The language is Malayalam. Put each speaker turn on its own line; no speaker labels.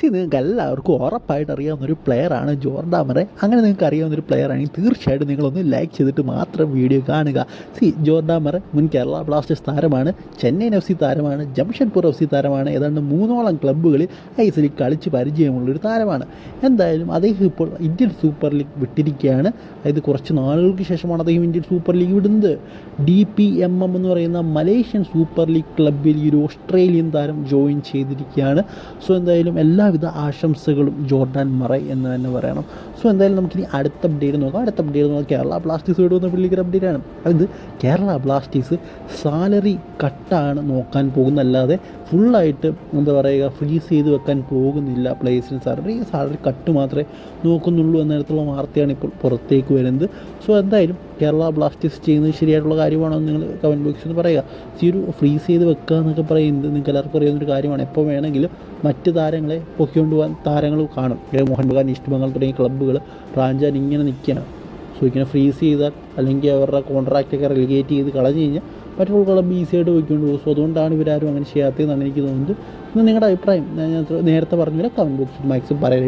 സി നിങ്ങൾക്ക് എല്ലാവർക്കും ഉറപ്പായിട്ട് അറിയാവുന്ന ഒരു പ്ലെയറാണ് ജോർഡാമറെ അങ്ങനെ നിങ്ങൾക്ക് അറിയാവുന്ന ഒരു പ്ലെയർ ആണെങ്കിൽ തീർച്ചയായിട്ടും നിങ്ങളൊന്ന് ലൈക്ക് ചെയ്തിട്ട് മാത്രം വീഡിയോ കാണുക. സി ജോർഡാമറെ മുൻ കേരള ബ്ലാസ്റ്റേഴ്സ് താരമാണ്. ചെന്നൈയിൻ എഫ് സി താരമാണ്. ജംഷഡ്പൂർ എഫ് സി താരമാണ്. ഏതാണ്ട് മൂന്നോളം ക്ലബ്ബുകളിൽ ഐ എസ് എല്ലിൽ കളിച്ച് പരിചയമുള്ളൊരു താരമാണ്. എന്തായാലും അദ്ദേഹം ഇപ്പോൾ ഇന്ത്യൻ സൂപ്പർ ലീഗ് വിട്ടിരിക്കുകയാണ്. അതായത് കുറച്ച് നാളുകൾക്ക് ശേഷമാണ് അദ്ദേഹം ഇന്ത്യൻ സൂപ്പർ ലീഗ് വിടുന്നത്. ഡി പി എം എം എന്ന് പറയുന്ന മലേഷ്യൻ സൂപ്പർ ലീഗ് ക്ലബ്ബിൽ ഈ ഒരു ഓസ്ട്രേലിയൻ താരം ജോയിൻ ചെയ്തിരിക്കുകയാണ്. സോ എന്തായാലും എല്ലാവിധ ആശംസകളും ജോർഡാൻ മറൈ എന്ന് തന്നെ പറയണം. സോ എന്തായാലും നമുക്കിനി അടുത്ത അപ്ഡേറ്റ് നോക്കാം. അടുത്ത അപ്ഡേറ്റ് നോക്കാം കേരള ബ്ലാസ്റ്റേഴ്സ് വന്ന പുള്ളിക്കൊരു അപ്ഡേറ്റ് ആണ്. അത് കേരള ബ്ലാസ്റ്റേഴ്സ് സാലറി കട്ടാണ് നോക്കാൻ പോകുന്നല്ലാതെ ഫുള്ളായിട്ട് എന്താ പറയുക ഫ്രീസ് ചെയ്ത് വെക്കാൻ പോകുന്നില്ല പ്ലേസിന് സാലറി സാലറി കട്ട് മാത്രമേ നോക്കുന്നുള്ളൂ എന്ന തരത്തിലുള്ള വാർത്തയാണ് ഇപ്പോൾ പുറത്തേക്ക് വരുന്നത്. സോ എന്തായാലും കേരള ബ്ലാസ്റ്റേഴ്സ് ചെയ്യുന്നത് ശരിയായിട്ടുള്ള കാര്യമാണോ നിങ്ങൾ കമന്റ് ബോക്സിൽ നിന്ന് പറയുക. ഈ ഒരു ഫ്രീസ് ചെയ്ത് വെക്കുക എന്നൊക്കെ പറയുന്നത് നിങ്ങൾക്ക് എല്ലാവർക്കും അറിയാവുന്ന ഒരു കാര്യമാണ്. എപ്പോൾ വേണമെങ്കിലും മറ്റ് താരങ്ങളെ പൊക്കിക്കൊണ്ട് പോകാൻ താരങ്ങൾ കാണും. ഇവിടെ മോഹൻ ബഗാൻ ഈസ്റ്റ് ബംഗാൾ തുടങ്ങിയ ക്ലബ്ബുകൾ റാഞ്ചാൻ ഇങ്ങനെ നിൽക്കുകയാണ് സോ ഇങ്ങനെ ഫ്രീസ് ചെയ്താൽ അല്ലെങ്കിൽ അവരുടെ കോൺട്രാക്റ്റൊക്കെ റിലിഗേറ്റ് ചെയ്ത് കളഞ്ഞു കഴിഞ്ഞാൽ മറ്റുള്ള ക്ലബ്ബ് ഈസി ആയിട്ട് പോയിക്കൊണ്ട് പോകും സോ അതുകൊണ്ടാണ് ഇവരാരും അങ്ങനെ ചെയ്യാത്തതെന്നാണ് എനിക്ക് തോന്നുന്നത്. ഇന്ന് നിങ്ങളുടെ അഭിപ്രായം? ഞാൻ നേരത്തെ പറഞ്ഞില്ല കമന്റ് ബോക്സിൽ മാക്സിമം പറയാൻ